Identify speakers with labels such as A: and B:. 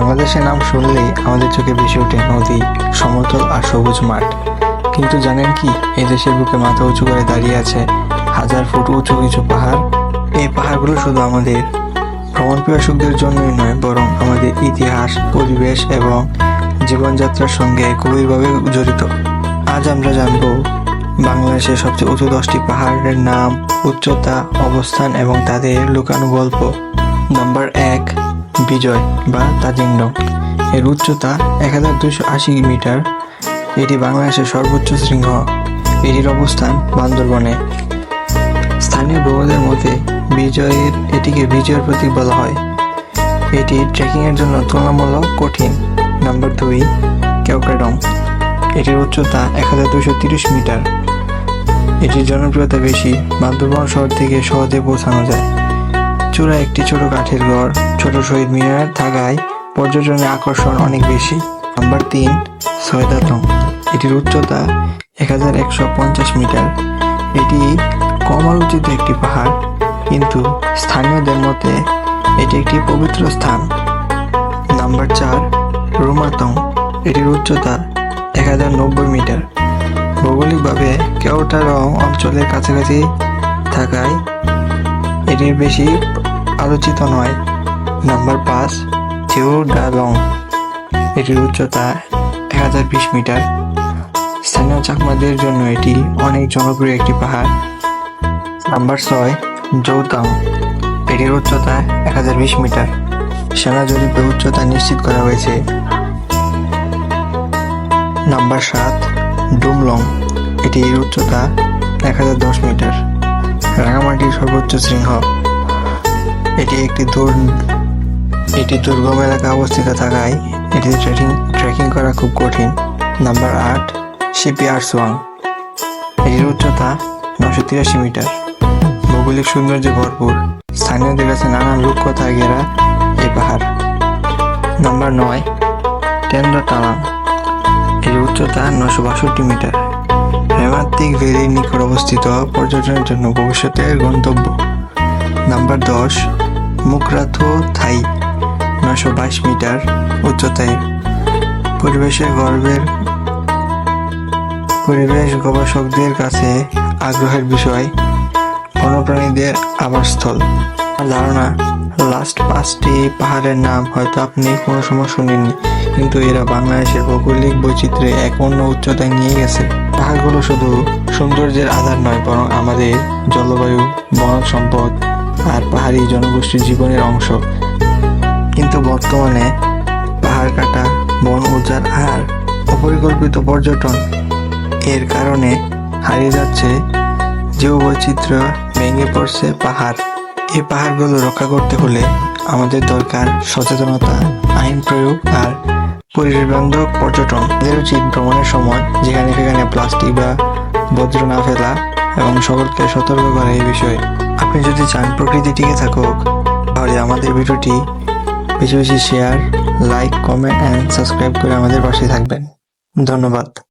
A: বাংলাদেশের নাম শুনলেই আমাদের চোখে ভেসে ওঠে নদী, সমতল আর সবুজ মাঠ। কিন্তু জানেন কি এই দেশের বুকে মাথা উঁচু করে দাঁড়িয়ে আছে হাজার ফুট উঁচু কিছু পাহাড়। এই পাহাড়গুলো শুধু আমাদের। ভ্রমণ পিপাসুকদের জন্যই নয়, বরং আমাদের ইতিহাস, পরিবেশ এবং জীবনযাত্রার সঙ্গে গভীরভাবে জড়িত। আজ আমরা জানব, বাংলাদেশের সবচেয়ে উঁচু দশটি পাহাড়ের নাম, উচ্চতা, অবস্থান এবং তাদের লুকানো গল্প নাম্বার এক বিজয় বা তাজিংডং এর উচ্চতা এক হাজার দুশো আশি মিটার। এটি বাংলাদেশের সর্বোচ্চ শৃঙ্গ। এটির অবস্থান বান্দরবনে। স্থানীয় ভ্রমণের মধ্যে বিজয়ের এটিকে বিজয়ের প্রতীক বলা হয়। এটি ট্রেকিংয়ের জন্য তুলনামূলক কঠিন। নাম্বার দুই কেওকাডং এটির উচ্চতা এক হাজার দুশো তিরিশ মিটার। এটির জনপ্রিয়তা বেশি। বান্দরবন শহর থেকে সহজে পৌঁছানো যায়। চূড়া একটি ছোট কাঠের ঘর, ছোট শহীদ মিনার থাকায় পর্যটনের আকর্ষণ অনেক বেশি। নাম্বার তিন, সয়দাতং। এটির উচ্চতা এক হাজার একশো পঞ্চাশ মিটার। এটি কম আলোচিত একটি পাহাড়, কিন্তু স্থানীয়দের মতে এটি একটি পবিত্র স্থান। নাম্বার চার, রুমাতং। এটির উচ্চতা এক হাজার নব্বই মিটার। ভৌগোলিকভাবে কেওটারং অঞ্চলের কাছাকাছি থাকায় এটির বেশি আলোচিত নয়। নাম্বার পাঁচ চেউ ডালং এটির উচ্চতা এক হাজার বিশ মিটার। স্থানীয় চাকমাদের জন্য এটি অনেক জনপ্রিয় একটি পাহাড়। নাম্বার ছয়, জৌতাং, এটির উচ্চতা এক হাজার বিশ মিটার। সেনা জরিপে উচ্চতা নিশ্চিত করা হয়েছে। নাম্বার সাত, ডুমলং, এটির উচ্চতা এক হাজার দশ মিটার। রাঙামাটির সর্বোচ্চ শৃঙ্গ। এটি একটি দূর এটি দুর্গম এলাকা অবস্থিত থাকায় এটি ট্রেকিং ট্রেকিং করা খুব কঠিন। নাম্বার আট শিপি আরসোয়াং এটির উচ্চতা নশো তিরাশি মিটার। ভৌগোলিক সৌন্দর্যে ভরপুর। স্থানীয়দের কাছে নানান রূপকথা ঘেরা এই পাহাড়। নাম্বার নয় টেন্ডা টালাং এর উচ্চতা নশো বাষট্টি মিটার। হেমাত্মিক ভ্যালির নিকট অবস্থিত পর্যটনের জন্য ভবিষ্যতের গন্তব্য। নাম্বার দশ মুকরাথো থাই নশো বাইশ মিটার উচ্চতায়। পরিবেশের গর্বের, পরিবেশ গবেষকদের কাছে আগ্রহের বিষয় বন্যপ্রাণীদের আবাসস্থল। ধারণা লাস্ট পাঁচটি পাহাড়ের নাম হয়তো আপনি কোনো সময় শুনেননি, কিন্তু এরা বাংলাদেশের ভৌগোলিক বৈচিত্র্যে এক অন্য উচ্চতায় নিয়ে গেছে। পাহাড়গুলো শুধু সৌন্দর্যের আধার নয়, বরং আমাদের জলবায়ু বনজ সম্পদ আর পাহাড়ি জনগোষ্ঠীর জীবনের অংশ। কিন্তু বর্তমানে পাহাড় কাটা, বন উজাড় আর অপরিকল্পিত পর্যটন এর কারণে হারিয়ে যাচ্ছে জীববৈচিত্র্য ভেঙে পড়ছে পাহাড়। এই পাহাড়গুলো রক্ষা করতে হলে আমাদের দরকার সচেতনতা, আইন প্রয়োগ আর পরিবেশ বান্ধব পর্যটন। এদের উচিত ভ্রমণের সময় যেখানে সেখানে প্লাস্টিক বা বজ্র না ফেলা এবং সকলকে সতর্ক করা এই বিষয়ে। আপনি যদি চান প্রকৃতি টিকে থাকুক, তাহলে আমাদের ভিডিওটি বেশি বেশি share like comment and subscribe করে আমাদের পাশে থাকবেন। ধন্যবাদ।